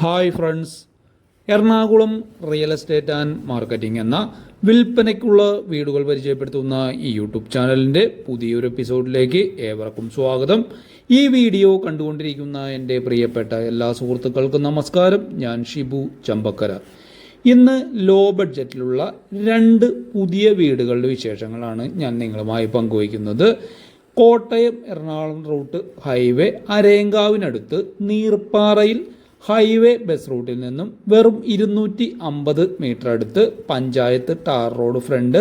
Hi friends Ernakulam real estate and marketing എന്ന വിൽപ്പനയ്ക്കുള്ള വീടുകൾ പരിചയപ്പെടുത്തുന്ന ഈ യൂട്യൂബ് ചാനലിന്റെ പുതിയൊരു എപ്പിസോഡിലേക്ക് ഏവർക്കും സ്വാഗതം. ഈ വീഡിയോ കണ്ടുകൊണ്ടിരിക്കുന്ന എന്റെ പ്രിയപ്പെട്ട എല്ലാ സുഹൃത്തുക്കൾക്കും നമസ്കാരം. ഞാൻ ഷിബു ചമ്പക്കര. ഇന്ന് ലോ ബഡ്ജറ്റിലുള്ള രണ്ട് പുതിയ വീടുകളുടെ വിശേഷങ്ങളാണ് ഞാൻ നിങ്ങളുമായി പങ്കുവയ്ക്കുന്നത്. കോട്ടയം എറണാകുളം റൂട്ട് ഹൈവേ അരേങ്കാവിനടുത്ത് നീർപ്പാറയിൽ ഹൈവേ ബസ് റൂട്ടിൽ നിന്നും വെറും ഇരുന്നൂറ്റി അമ്പത് മീറ്റർ അടുത്ത് പഞ്ചായത്ത് ടാർ റോഡ് ഫ്രണ്ട്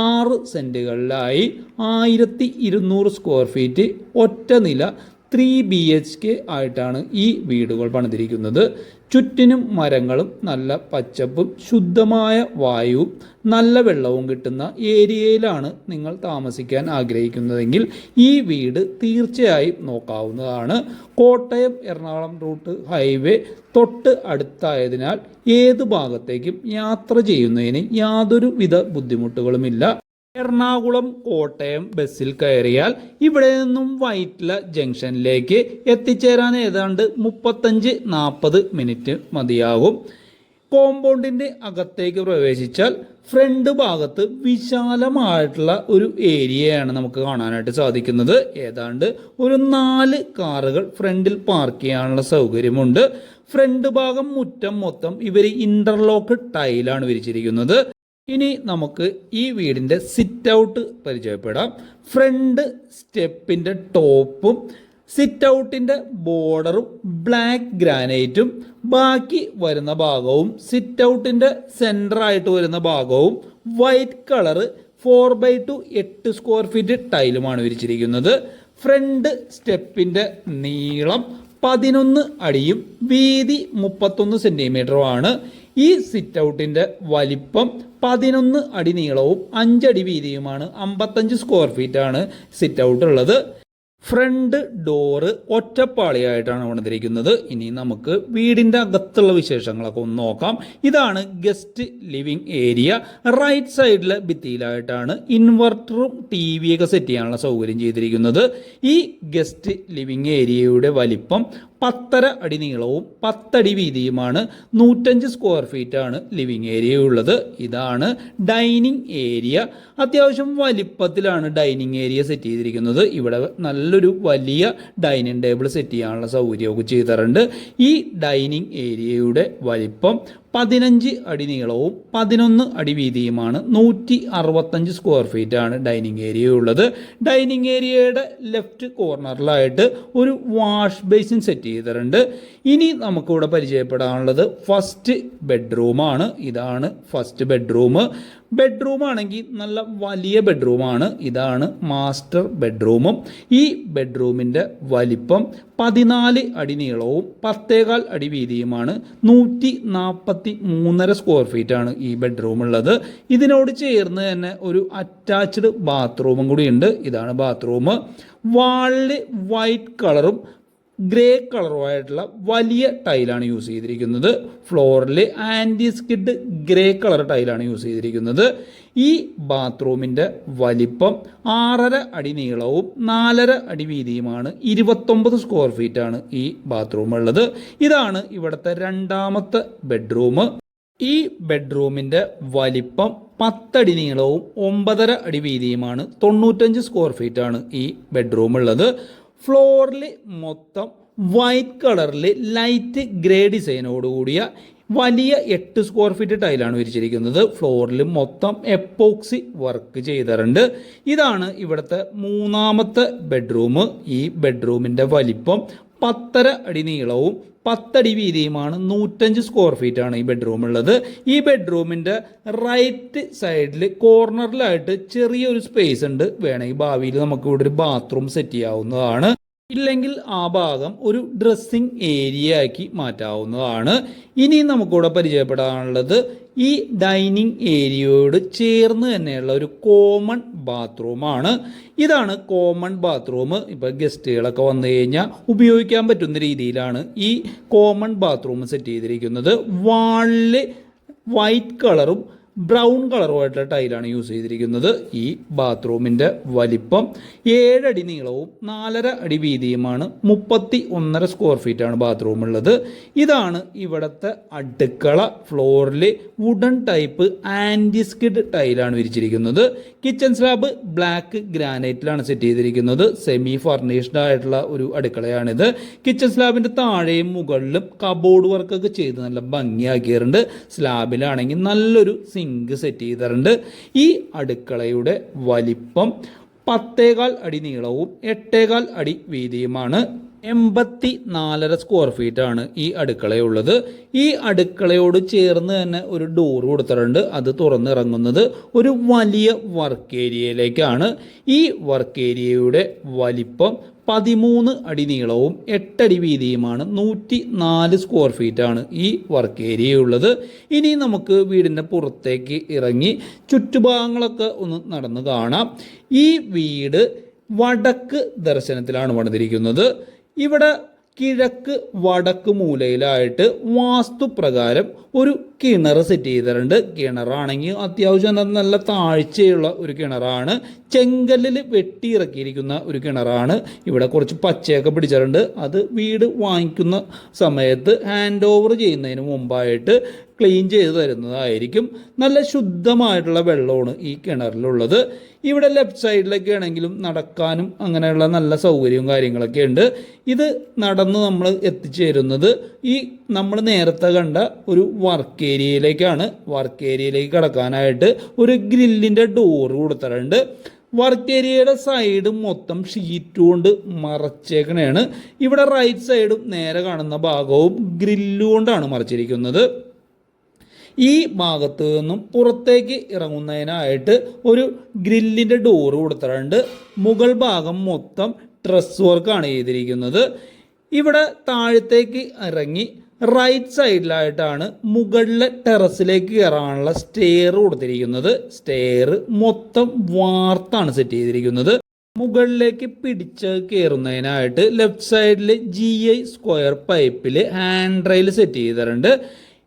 ആറ് സെന്റുകളിലായി ആയിരത്തി ഇരുന്നൂറ് സ്ക്വയർ ഫീറ്റ് ഒറ്റ നില ത്രീ ബി എച്ച് കെ ആയിട്ടാണ് ഈ വീടുകൾ പണിതിരിക്കുന്നത്. ചുറ്റിനും മരങ്ങളും നല്ല പച്ചപ്പും ശുദ്ധമായ വായുവും നല്ല വെള്ളവും കിട്ടുന്ന ഏരിയയിലാണ് നിങ്ങൾ താമസിക്കാൻ ആഗ്രഹിക്കുന്നതെങ്കിൽ ഈ വീട് തീർച്ചയായും നോക്കാവുന്നതാണ്. കോട്ടയം എറണാകുളം റൂട്ട് ഹൈവേ തൊട്ട് അടുത്തായതിനാൽ ഏത് ഭാഗത്തേക്കും യാത്ര ചെയ്യുന്നതിന് യാതൊരു വിധ ബുദ്ധിമുട്ടുകളുമില്ല. എറണാകുളം കോട്ടയം ബസ്സിൽ കയറിയാൽ ഇവിടെ നിന്നും വൈറ്റ്ല ജംഗ്ഷനിലേക്ക് എത്തിച്ചേരാൻ ഏതാണ്ട് മുപ്പത്തഞ്ച് നാൽപ്പത് മിനിറ്റ് മതിയാകും. കോമ്പൗണ്ടിന്റെ അകത്തേക്ക് പ്രവേശിച്ചാൽ ഫ്രണ്ട് ഭാഗത്ത് വിശാലമായിട്ടുള്ള ഒരു ഏരിയയാണ് നമുക്ക് കാണാനായിട്ട് സാധിക്കുന്നത്. ഏതാണ്ട് ഒരു നാല് കാറുകൾ ഫ്രണ്ടിൽ പാർക്ക് ചെയ്യാനുള്ള സൗകര്യമുണ്ട്. ഫ്രണ്ട് ഭാഗം മുറ്റം മൊത്തം ഇവർ ഇന്റർലോക്ക് ടൈലാണ് വിരിച്ചിരിക്കുന്നത്. ഇനി നമുക്ക് ഈ വീടിന്റെ സിറ്റ് ഔട്ട് പരിചയപ്പെടാം. ഫ്രണ്ട് സ്റ്റെപ്പിന്റെ ടോപ്പും സിറ്റ് ഔട്ടിന്റെ ബോർഡറും ബ്ലാക്ക് ഗ്രാനൈറ്റും ബാക്കി വരുന്ന ഭാഗവും സിറ്റ് ഔട്ടിന്റെ സെന്ററായിട്ട് വരുന്ന ഭാഗവും white colour four by two എട്ട് സ്ക്വയർ ഫീറ്റ് ടൈലുമാണ് വിരിച്ചിരിക്കുന്നത്. ഫ്രണ്ട് സ്റ്റെപ്പിന്റെ നീളം പതിനൊന്ന് അടിയും വീതി മുപ്പത്തൊന്ന് സെന്റിമീറ്ററുമാണ് ഈ സിറ്റ് ഔട്ടിന്റെ വലിപ്പം പതിനൊന്ന് അടി നീളവും അഞ്ചടി വീതിയുമാണ് അമ്പത്തഞ്ച് സ്ക്വയർ ഫീറ്റ് ആണ് സിറ്റ് ഔട്ട് ഉള്ളത്. ഫ്രണ്ട് ഡോറ് ഒറ്റപ്പാളിയായിട്ടാണ് വന്നിരിക്കുന്നത് ഇനി നമുക്ക് വീടിന്റെ അകത്തുള്ള വിശേഷങ്ങളൊക്കെ ഒന്ന് നോക്കാം. ഇതാണ് ഗസ്റ്റ് ലിവിംഗ് ഏരിയ റൈറ്റ് സൈഡിലെ ഭിത്തിയിലായിട്ടാണ് ഇൻവെർട്ടറും ടി വിയൊക്കെ സെറ്റ് ചെയ്യാനുള്ള സൗകര്യം ചെയ്തിരിക്കുന്നത്. ഈ ഗസ്റ്റ് ലിവിംഗ് ഏരിയയുടെ വലിപ്പം പത്തര അടി നീളവും പത്തടി വീതിയുമാണ് നൂറ്റഞ്ച് സ്ക്വയർ ഫീറ്റ് ആണ് ലിവിങ് ഏരിയ ഉള്ളത്. ഇതാണ് ഡൈനിങ് ഏരിയ അത്യാവശ്യം വലിപ്പത്തിലാണ് ഡൈനിങ് ഏരിയ സെറ്റ് ചെയ്തിരിക്കുന്നത്. ഇവിടെ നല്ലൊരു വലിയ ഡൈനിങ് ടേബിൾ സെറ്റ് ചെയ്യാനുള്ള സൗകര്യമൊക്കെ ചെയ്തിട്ടുണ്ട്. ഈ ഡൈനിങ് ഏരിയയുടെ വലിപ്പം പതിനഞ്ച് അടി നീളവും പതിനൊന്ന് അടി വീതിയുമാണ് നൂറ്റി അറുപത്തഞ്ച് സ്ക്വയർ ഫീറ്റ് ആണ് ഡൈനിങ് ഏരിയ ഉള്ളത്. ഡൈനിങ് ഏരിയയുടെ ലെഫ്റ്റ് കോർണറിലായിട്ട് ഒരു വാഷ് ബേസിൻ സെറ്റ് ചെയ്തിട്ടുണ്ട്. ഇനി നമുക്കിവിടെ പരിചയപ്പെടാനുള്ളത് ഫസ്റ്റ് ബെഡ്റൂമാണ് ഇതാണ് ഫസ്റ്റ് ബെഡ്റൂം ബെഡ്റൂം ആണെങ്കിൽ നല്ല വലിയ ബെഡ്റൂമാണ് ഇതാണ് മാസ്റ്റർ ബെഡ്റൂമും ഈ ബെഡ്റൂമിന്റെ വലിപ്പം പതിനാല് അടി നീളവും പത്തേകാൽ അടി വീതിയുമാണ്. നൂറ്റി നാൽപ്പത്തി മൂന്നര സ്ക്വയർ ഫീറ്റ് ആണ് ഈ ബെഡ്റൂം ഉള്ളത്. ഇതിനോട് ചേർന്ന് തന്നെ ഒരു അറ്റാച്ച്ഡ് ബാത്റൂമും കൂടി ഉണ്ട്. ഇതാണ് ബാത്റൂം വാളിൽ വൈറ്റ് കളറും ഗ്രേ കളറുമായിട്ടുള്ള വലിയ ടൈലാണ് യൂസ് ചെയ്തിരിക്കുന്നത്. ഫ്ലോറിൽ ആന്റി സ്കിഡ് ഗ്രേ കളർ ടൈലാണ് യൂസ് ചെയ്തിരിക്കുന്നത്. ഈ ബാത്റൂമിന്റെ വലിപ്പം ആറര അടി നീളവും നാലര അടി വീതിയുമാണ്. ഇരുപത്തൊമ്പത് സ്ക്വയർ ഫീറ്റ് ആണ് ഈ ബാത്റൂം ഉള്ളത് ഇതാണ് ഇവിടുത്തെ രണ്ടാമത്തെ ബെഡ്റൂം. ഈ ബെഡ്റൂമിന്റെ വലിപ്പം പത്തടി നീളവും ഒമ്പതര അടി വീതിയുമാണ്. തൊണ്ണൂറ്റഞ്ച് സ്ക്വയർ ഫീറ്റ് ആണ് ഈ ബെഡ്റൂം ഉള്ളത് ഫ്ലോറിൽ മൊത്തം വൈറ്റ് കളറിൽ ലൈറ്റ് ഗ്രേ ഡിസൈനോടുകൂടിയ വലിയ എട്ട് സ്ക്വയർ ഫീറ്റ് ടൈലാണ് വിരിച്ചിരിക്കുന്നത്. ഫ്ലോറിൽ മൊത്തം എപ്പോക്സി വർക്ക് ചെയ്തിട്ടുണ്ട്. ഇതാണ് ഇവിടുത്തെ മൂന്നാമത്തെ ബെഡ്റൂം ഈ ബെഡ്റൂമിന്റെ വലിപ്പം പത്തര അടി നീളവും പത്തടി വീതിയുമാണ് നൂറ്റഞ്ച് സ്ക്വയർ ഫീറ്റ് ആണ് ഈ ബെഡ്റൂം ഉള്ളത്. ഈ ബെഡ്റൂമിന്റെ റൈറ്റ് സൈഡിൽ കോർണറിലായിട്ട് ചെറിയൊരു സ്പേസ് ഉണ്ട്. വേണമെങ്കിൽ ഭാവിയിൽ നമുക്ക് ഇവിടെ ഒരു ബാത്റൂം സെറ്റ് ചെയ്യാവുന്നതാണ്. ഇല്ലെങ്കിൽ ആ ഭാഗം ഒരു ഡ്രസ്സിംഗ് ഏരിയ ആക്കി മാറ്റാവുന്നതാണ്. ഇനി നമുക്കിവിടെ പരിചയപ്പെടാനുള്ളത് ഈ ഡൈനിങ് ഏരിയയോട് ചേർന്ന് തന്നെയുള്ള ഒരു കോമൺ ബാത്റൂമാണ് ഇതാണ് കോമൺ ബാത്റൂം ഇപ്പോൾ ഗസ്റ്റുകളൊക്കെ വന്നു കഴിഞ്ഞാൽ ഉപയോഗിക്കാൻ പറ്റുന്ന രീതിയിലാണ് ഈ കോമൺ ബാത്റൂം സെറ്റ് ചെയ്തിരിക്കുന്നത്. വാളിൽ വൈറ്റ് കളറും ബ്രൗൺ കളറുമായിട്ടുള്ള ടൈലാണ് യൂസ് ചെയ്തിരിക്കുന്നത് ഈ ബാത്റൂമിന്റെ വലിപ്പം. ഏഴടി നീളവും നാലര അടി വീതിയുമാണ്. മുപ്പത്തി ഒന്നര സ്ക്വയർ ഫീറ്റാണ് ബാത്റൂം ഉള്ളത് ഇതാണ് ഇവിടുത്തെ അടുക്കള ഫ്ലോറിൽ വുഡൻ ടൈപ്പ് ആന്റിസ്കിഡ് ടൈലാണ് വിരിച്ചിരിക്കുന്നത്. കിച്ചൺ സ്ലാബ് ബ്ലാക്ക് ഗ്രാനൈറ്റിലാണ് സെറ്റ് ചെയ്തിരിക്കുന്നത്. സെമി ഫർണിഷ്ഡ് ആയിട്ടുള്ള ഒരു അടുക്കളയാണിത്. കിച്ചൺ സ്ലാബിന്റെ താഴെയും മുകളിലും കബോർഡ് വർക്കൊക്കെ ചെയ്ത് നല്ല ഭംഗിയാക്കിയിട്ടുണ്ട്. സ്ലാബിലാണെങ്കിൽ നല്ലൊരു സിങ്ക് സെറ്റ് ചെയ്തിട്ടുണ്ട്. ഈ അടുക്കളയുടെ വലിപ്പം പത്തേകാൽ അടി നീളവും എട്ടേകാൽ അടി വീതിയുമാണ്. എൺപത്തി നാലര സ്ക്വയർ ഫീറ്റ് ആണ് ഈ അടുക്കളയുള്ളത്. ഈ അടുക്കളയോട് ചേർന്ന് തന്നെ ഒരു ഡോർ കൊടുത്തിട്ടുണ്ട്. അത് തുറന്നിറങ്ങുന്നത് ഒരു വലിയ വർക്ക് ഏരിയയിലേക്കാണ് ഈ വർക്ക് ഏരിയയുടെ വലിപ്പം പതിമൂന്ന് അടി നീളവും എട്ടടി വീതിയുമാണ് നൂറ്റി നാല് സ്ക്വയർ ഫീറ്റ് ആണ് ഈ വർക്ക് ഏരിയ ഉള്ളത്. ഇനി നമുക്ക് വീടിന്റെ പുറത്തേക്ക് ഇറങ്ങി ചുറ്റുഭാഗങ്ങളൊക്കെ ഒന്ന് നടന്ന് കാണാം. ഈ വീട് വടക്ക് ദർശനത്തിലാണ് പണിതിരിക്കുന്നത്. ഇവിടെ കിഴക്ക് വടക്ക് മൂലയിലായിട്ട് വാസ്തുപ്രകാരം ഒരു കിണർ സെറ്റ് ചെയ്തിട്ടുണ്ട്. കിണറാണെങ്കിൽ അത്യാവശ്യം നല്ല താഴ്ചയുള്ള ഒരു കിണറാണ്. ചെങ്കല്ലിൽ വെട്ടിയിറക്കിയിരിക്കുന്ന ഒരു കിണറാണ്. ഇവിടെ കുറച്ച് പച്ചയൊക്കെ പിടിച്ചിട്ടുണ്ട് അത് വീട് വാങ്ങിക്കുന്ന സമയത്ത് ഹാൻഡ് ഓവർ ചെയ്യുന്നതിന് മുമ്പായിട്ട് ക്ലീൻ ചെയ്ത് തരുന്നതായിരിക്കും. നല്ല ശുദ്ധമായിട്ടുള്ള വെള്ളമാണ് ഈ കിണറിലുള്ളത്. ഇവിടെ ലെഫ്റ്റ് സൈഡിലൊക്കെ ആണെങ്കിലും നടക്കാനും അങ്ങനെയുള്ള നല്ല സൗകര്യവും കാര്യങ്ങളൊക്കെ ഉണ്ട്. ഇത് നടന്ന് നമ്മൾ എത്തിച്ചേരുന്നത് ഈ നമ്മൾ നേരത്തെ കണ്ട ഒരു വർക്ക് ഏരിയയിലേക്കാണ് വർക്ക് ഏരിയയിലേക്ക് കടക്കാനായിട്ട് ഒരു ഗ്രില്ലിന്റെ ഡോറ് കൊടുത്തിട്ടുണ്ട്. വർക്ക് ഏരിയയുടെ സൈഡ് മൊത്തം ഷീറ്റ് കൊണ്ട് മറച്ചേക്കണയാണ് ഇവിടെ റൈറ്റ് സൈഡും നേരെ കാണുന്ന ഭാഗവും ഗ്രില്ല് കൊണ്ടാണ് മറച്ചിരിക്കുന്നത്. ഈ ഭാഗത്ത് നിന്നും പുറത്തേക്ക് ഇറങ്ങുന്നതിനായിട്ട് ഒരു ഗ്രില്ലിന്റെ ഡോറ് കൊടുത്തിട്ടുണ്ട്. മുകൾ ഭാഗം മൊത്തം ഡ്രസ് വർക്കാണ് ചെയ്തിരിക്കുന്നത്. ഇവിടെ താഴത്തേക്ക് ഇറങ്ങി റൈറ്റ് സൈഡിലായിട്ടാണ് മുകളിലെ ടെറസിലേക്ക് കയറാനുള്ള സ്റ്റെയർ കൊടുത്തിരിക്കുന്നത്. സ്റ്റെയർ മൊത്തം വാർത്താണ് സെറ്റ് ചെയ്തിരിക്കുന്നത്. മുകളിലേക്ക് പിടിച്ച് കയറുന്നതിനായിട്ട് ലെഫ്റ്റ് സൈഡിൽ ജി ഐ സ്ക്വയർ പൈപ്പിൽ ഹാൻഡ് റെയിൽ സെറ്റ് ചെയ്തിട്ടുണ്ട്.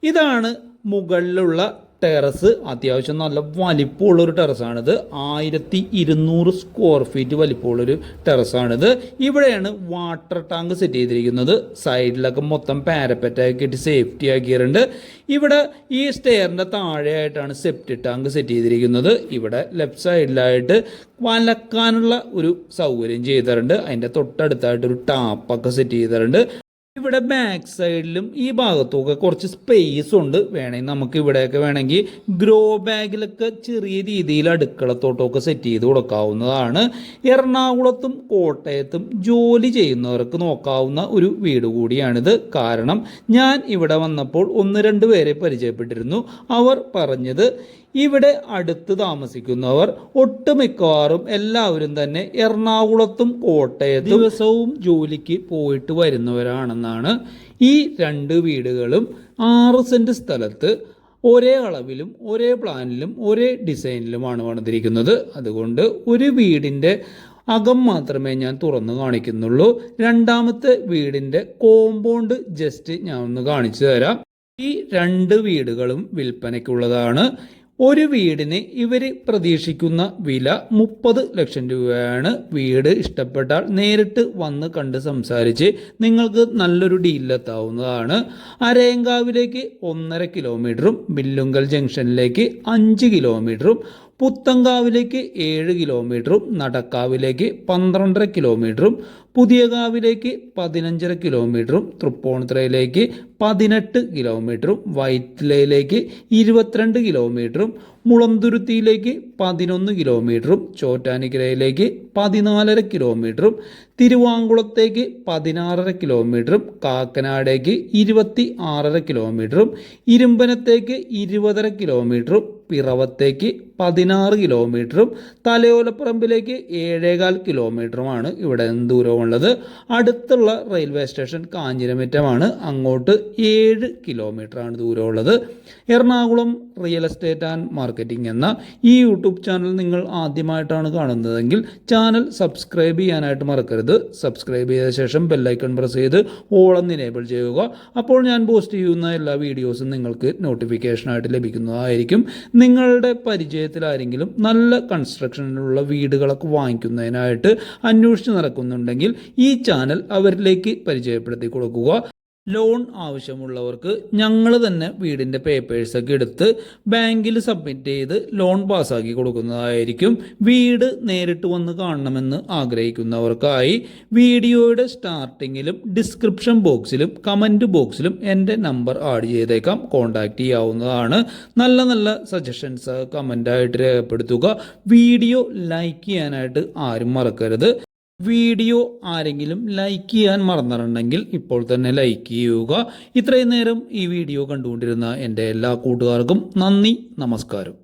ഇതാണ് മുകളിലുള്ള ടെറസ് അത്യാവശ്യം നല്ല വലിപ്പമുള്ളൊരു ടെറസാണിത്. ആയിരത്തി ഇരുന്നൂറ് സ്ക്വയർ ഫീറ്റ് വലിപ്പമുള്ളൊരു ടെറസാണിത്. ഇവിടെയാണ് വാട്ടർ ടാങ്ക് സെറ്റ് ചെയ്തിരിക്കുന്നത്. സൈഡിലൊക്കെ മൊത്തം പാരപ്പറ്റാക്കി ഇട്ട് സേഫ്റ്റി ആക്കിയിട്ടുണ്ട്. ഇവിടെ ഈ സ്റ്റെയറിന്റെ താഴെയായിട്ടാണ് സെപ്റ്റി ടാങ്ക് സെറ്റ് ചെയ്തിരിക്കുന്നത്. ഇവിടെ ലെഫ്റ്റ് സൈഡിലായിട്ട് വലക്കാനുള്ള ഒരു സൗകര്യം ചെയ്തിട്ടുണ്ട്. അതിന്റെ തൊട്ടടുത്തായിട്ട് ഒരു ടാപ്പൊക്കെ സെറ്റ് ചെയ്തിട്ടുണ്ട്. ഇവിടെ ബാക്ക് സൈഡിലും ഈ ഭാഗത്തുമൊക്കെ കുറച്ച് സ്പേസ് ഉണ്ട്. വേണമെങ്കിൽ നമുക്ക് ഇവിടെയൊക്കെ വേണമെങ്കിൽ ഗ്രോ ബാഗിലൊക്കെ ചെറിയ രീതിയിൽ അടുക്കളത്തോട്ടമൊക്കെ സെറ്റ് ചെയ്ത് കൊടുക്കാവുന്നതാണ്. എറണാകുളത്തും കോട്ടയത്തും ജോലി ചെയ്യുന്നവർക്ക് നോക്കാവുന്ന ഒരു വീട് കൂടിയാണിത്. കാരണം ഞാൻ ഇവിടെ വന്നപ്പോൾ ഒന്ന് രണ്ട് പേരെ പരിചയപ്പെട്ടിരുന്നു. അവർ പറഞ്ഞത് ഇവിടെ അടുത്ത് താമസിക്കുന്നവർ ഒട്ടുമിക്കവാറും എല്ലാവരും തന്നെ എറണാകുളത്തും കോട്ടയത്തും ദിവസവും ജോലിക്ക് പോയിട്ട് വരുന്നവരാണെന്നാണ് ഈ രണ്ട് വീടുകളും. ആറ് സെന്റ് സ്ഥലത്ത് ഒരേ അളവിലും ഒരേ പ്ലാനിലും ഒരേ ഡിസൈനിലുമാണ് വന്നിരിക്കുന്നത് അതുകൊണ്ട് ഒരു വീടിന്റെ അകം മാത്രമേ ഞാൻ തുറന്നു കാണിക്കുന്നുള്ളൂ. രണ്ടാമത്തെ വീടിന്റെ കോമ്പൗണ്ട് ജസ്റ്റ് ഞാൻ ഒന്ന് കാണിച്ചു തരാം. ഈ രണ്ട് വീടുകളും വിൽപ്പനയ്ക്കുള്ളതാണ്. ഒരു വീടിന് ഇവർ പ്രതീക്ഷിക്കുന്ന വില മുപ്പത് ലക്ഷം രൂപയാണ്. വീട് ഇഷ്ടപ്പെട്ടാൽ നേരിട്ട് വന്ന് കണ്ട് സംസാരിച്ച് നിങ്ങൾക്ക് നല്ലൊരു ഡീലിലെത്താവുന്നതാണ് അരയങ്കാവിലേക്ക് ഒന്നര കിലോമീറ്ററും ബില്ലുങ്കൽ ജംഗ്ഷനിലേക്ക് അഞ്ച് കിലോമീറ്ററും പുത്തങ്കാവിലേക്ക് ഏഴ് കിലോമീറ്ററും നടക്കാവിലേക്ക് പന്ത്രണ്ടര കിലോമീറ്ററും പുതിയകാവിലേക്ക് പതിനഞ്ചര കിലോമീറ്ററും തൃപ്പൂണിത്തുറയിലേക്ക് പതിനെട്ട് കിലോമീറ്ററും വൈറ്റിലയിലേക്ക് ഇരുപത്തിരണ്ട് കിലോമീറ്ററും മുളന്തുരുത്തിയിലേക്ക് പതിനൊന്ന് കിലോമീറ്ററും ചോറ്റാനിക്കരയിലേക്ക് പതിനാലര കിലോമീറ്ററും തിരുവാങ്കുളത്തേക്ക് പതിനാറര കിലോമീറ്ററും കാക്കനാടേക്ക് ഇരുപത്തി ആറര കിലോമീറ്ററും ഇരുമ്പനത്തേക്ക് ഇരുപതര കിലോമീറ്ററും പിറവത്തേക്ക് പതിനാറ് കിലോമീറ്ററും തലയോലപ്പറമ്പിലേക്ക് ഏഴേകാൽ കിലോമീറ്ററുമാണ് ഇവിടെ നിന്ന് ദൂരമുള്ളത്. അടുത്തുള്ള റെയിൽവേ സ്റ്റേഷൻ കാഞ്ഞിരമറ്റമാണ്. അങ്ങോട്ട് ഏഴ് കിലോമീറ്ററാണ് ദൂരമുള്ളത്. Ernakulam real estate and marketing എന്ന ഈ യൂട്യൂബ് ചാനൽ നിങ്ങൾ ആദ്യമായിട്ടാണ് കാണുന്നതെങ്കിൽ ചാനൽ സബ്സ്ക്രൈബ് ചെയ്യാനായിട്ട് മറക്കരുത്. സബ്സ്ക്രൈബ് ചെയ്ത ശേഷം ബെല്ലൈക്കൺ പ്രസ് ചെയ്ത് ഓളം എനേബിൾ ചെയ്യുക. അപ്പോൾ ഞാൻ പോസ്റ്റ് ചെയ്യുന്ന എല്ലാ വീഡിയോസും നിങ്ങൾക്ക് നോട്ടിഫിക്കേഷനായിട്ട് ലഭിക്കുന്നതായിരിക്കും. നിങ്ങളുടെ പരിചയത്തിൽ ആരെങ്കിലും നല്ല കൺസ്ട്രക്ഷനിലുള്ള വീടുകളൊക്കെ വാങ്ങിക്കുന്നതിനായിട്ട് അന്വേഷിച്ച് നടക്കുന്നുണ്ടെങ്കിൽ ഈ ചാനൽ അവരിലേക്ക് പരിചയപ്പെടുത്തി കൊടുക്കുക. ലോൺ ആവശ്യമുള്ളവർക്ക് ഞങ്ങൾ തന്നെ വീടിന്റെ പേപ്പേഴ്സൊക്കെ എടുത്ത് ബാങ്കിൽ സബ്മിറ്റ് ചെയ്ത് ലോൺ പാസ്സാക്കി കൊടുക്കുന്നതായിരിക്കും. വീട് നേരിട്ട് വന്ന് കാണണമെന്ന് ആഗ്രഹിക്കുന്നവർക്കായി വീഡിയോയുടെ സ്റ്റാർട്ടിങ്ങിലും ഡിസ്ക്രിപ്ഷൻ ബോക്സിലും കമന്റ് ബോക്സിലും എന്റെ നമ്പർ ആഡ് ചെയ്തേക്കാം. കോൺടാക്റ്റ് ചെയ്യാവുന്നതാണ്. നല്ല നല്ല സജഷൻസ് കമന്റായിട്ട് രേഖപ്പെടുത്തുക. വീഡിയോ ലൈക്ക് ചെയ്യാനായിട്ട് ആരും മറക്കരുത്. വീഡിയോ ആരെങ്കിലും ലൈക്ക് ചെയ്യാൻ മറന്നിട്ടുണ്ടെങ്കിൽ ഇപ്പോൾ തന്നെ ലൈക്ക് ചെയ്യുക. ഇത്രയും നേരം ഈ വീഡിയോ കണ്ടുകൊണ്ടിരുന്ന എന്റെ എല്ലാ കൂട്ടുകാർക്കും നന്ദി നമസ്കാരം.